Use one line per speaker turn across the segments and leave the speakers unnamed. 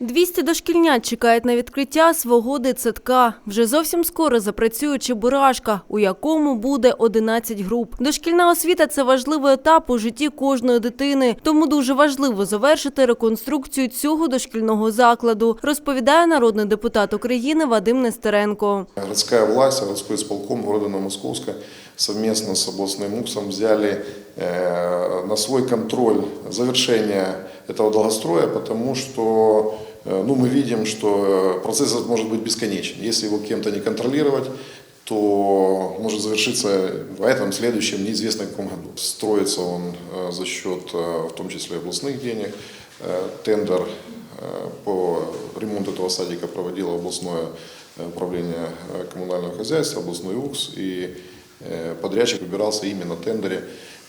200 дошкільнят чекають на відкриття свого дитсадка. Вже зовсім скоро запрацює Чебурашка, у якому буде 11 груп. Дошкільна освіта – це важливий етап у житті кожної дитини. Тому дуже важливо завершити реконструкцію цього дошкільного закладу, розповідає народний депутат України Вадим Нестеренко.
Городская власть, городской исполком города Новомосковска совместно с областным МУКСом взяли э, на свой контроль завершение этого долгостроя, потому что э, ну, мы видим, что э, процесс этот может быть бесконечен. Если его кем-то не контролировать, то может завершиться в этом, следующем, неизвестно в каком году. Строится он э, за счет, э, в том числе, областных денег. Э, Тендер э, по ремонту этого садика проводило областное э, управление э, коммунального хозяйства, областной УКС, и э, подрядчик выбирался именно в тендере.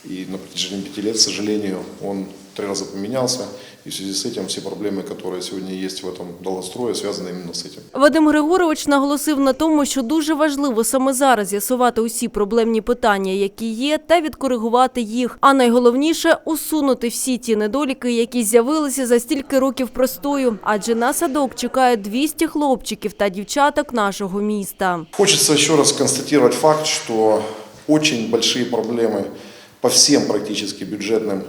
И на протяжении пяти лет, к сожалению, он три раза поменялся, и в связи с этим все проблемы, которые сегодня есть в этом долгострое, связаны именно с этим.
Вадим Григорович наголосив на тому, що дуже важливо саме зараз з'ясувати усі проблемні питання, які є, та відкоригувати їх. А найголовніше усунути всі ті недоліки, які з'явилися за стільки років простою. Адже на садок чекає 200 хлопчиків та дівчаток нашого міста.
Хочется еще раз констатировать факт, что очень большие проблемы по всем практически бюджетным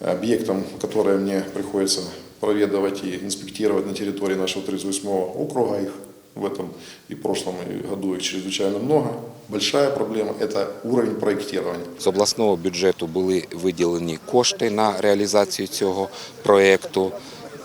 объектам, которые мне приходится проведывать и инспектировать на территории нашего 38 округа. Их в этом и прошлом и году их чрезвычайно много. Большая проблема – это уровень проектирования.
З обласного бюджету були виділені кошти на реалізацію цього проєкту.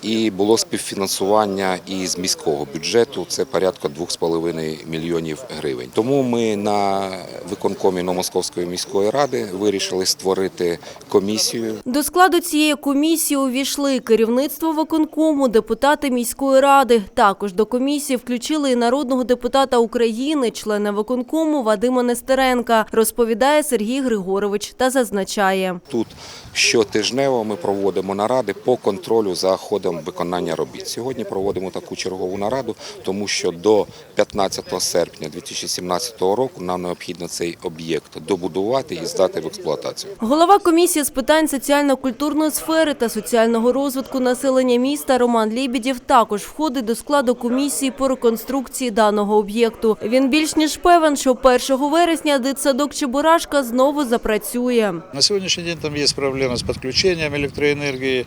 І було співфінансування із міського бюджету, це порядка 2,5 мільйонів гривень. Тому ми на виконкомі Новомосковської міської ради вирішили створити комісію
До складу цієї комісії увійшли керівництво виконкому, депутати міської ради. Також до комісії включили і народного депутата України, члена виконкому Вадима Нестеренка, розповідає Сергій Григорович та зазначає.
Тут щотижнево ми проводимо наради по контролю за ходом виконання робіт. Сьогодні проводимо таку чергову нараду, тому що до 15 серпня 2017 року нам необхідно цей об'єкт добудувати і здати в експлуатацію.
Голова комісії з питань соціально-культурної сфери та соціального розвитку населення міста Роман Лібідєв також входить до складу комісії по реконструкції даного об'єкту. Він більш ніж певен, що 1 вересня дитсадок Чебурашка знову запрацює.
На сегодняшний день там есть проблемы с подключением электроэнергии.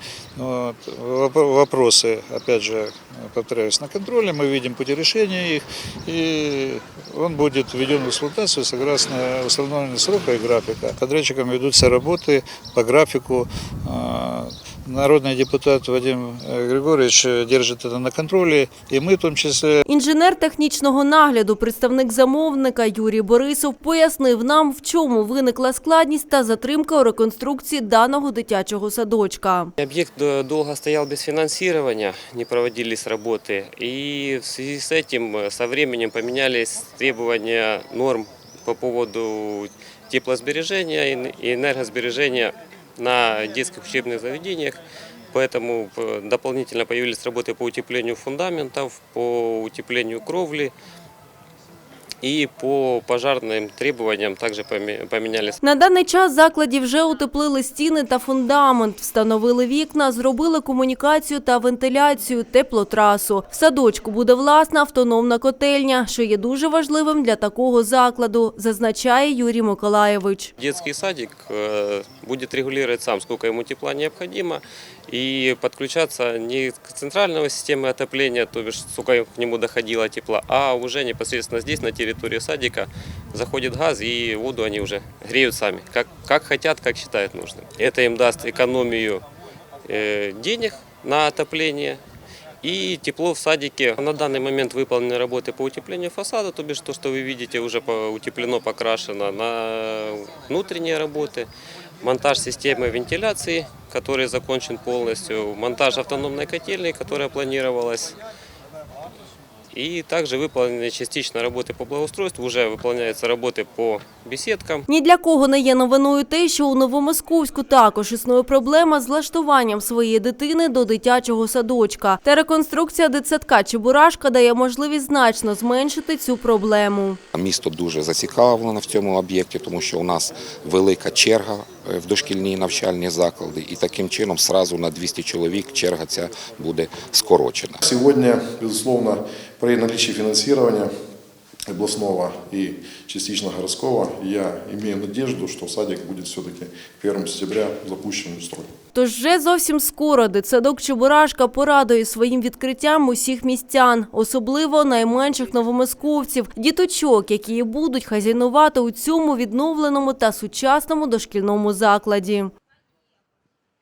Вот. Воп- Вопросы, опять же, повторяюсь, на контроле. Мы видим пути решения их. И он будет введен в эксплуатацию согласно установленных срока и графика. Подрядчикам ведутся работы по графику. А, Народный депутат Вадим э, Григорьевич э, держит это на контроле. И мы в том числе
Інженер технічного нагляду, представник замовника Юрій Борисов пояснив нам, в чому виникла складність та затримка у реконструкції даного дитячого садочка.
Объект э, долго стоял без финансирования, не проводились работы. И в связи с этим э, со временем поменялись требования норм по поводу теплосбережения и н- и энергосбережения на детских учебных заведениях. Поэтому э, дополнительно появились работы по утеплению фундаментов, по утеплению кровли и по пожарным требованиям также поме- поменялись
На даний час закладі вже утеплили стіни та фундамент, встановили вікна, зробили комунікацію та вентиляцію, теплотрасу. В садочку буде власна автономна котельня, що є дуже важливим для такого закладу, зазначає Юрій Миколаєвич.
Детский садик э, будет регулировать сам, сколько ему тепла необходимо, и подключаться не к центральной системе отопления, то бишь сколько к нему доходило тепла, а уже непосредственно здесь, на территории садика, заходит газ, и воду они уже греют сами, как, как хотят, как считают нужным. Это им даст экономию э, денег на отопление, и тепло в садике. На данный момент выполнены работы по утеплению фасада, то бишь то, что вы видите, уже утеплено, покрашено. На внутренние работы, монтаж системы вентиляции, который закончен полностью, монтаж автономной котельной, которая планировалась. И также выполнены частично работы по благоустройству, уже выполняются работы по беседкам.
Ні для кого не є новиною те, що у Новомосковську також існує проблема з влаштуванням своєї дитини до дитячого садочка. Та реконструкція дитсадка Чебурашка дає можливість значно зменшити цю проблему.
Місто дуже зацікавлено в цьому об'єкті, тому що у нас велика черга е, в дошкільні навчальні заклади, і таким чином сразу на 200 чоловік черга ця буде скорочена.
Сьогодні безусловно, при наличі финансирования областного и частично городского, я имею надежду, что садик будет все-таки 1 сентября запущен в строй.
Тож вже зовсім скоро дитсадок Чебурашка порадує своїм відкриттям усіх містян, особливо найменших новомосковців, діточок, які будуть хазяйнувати у цьому відновленому та сучасному дошкільному закладі.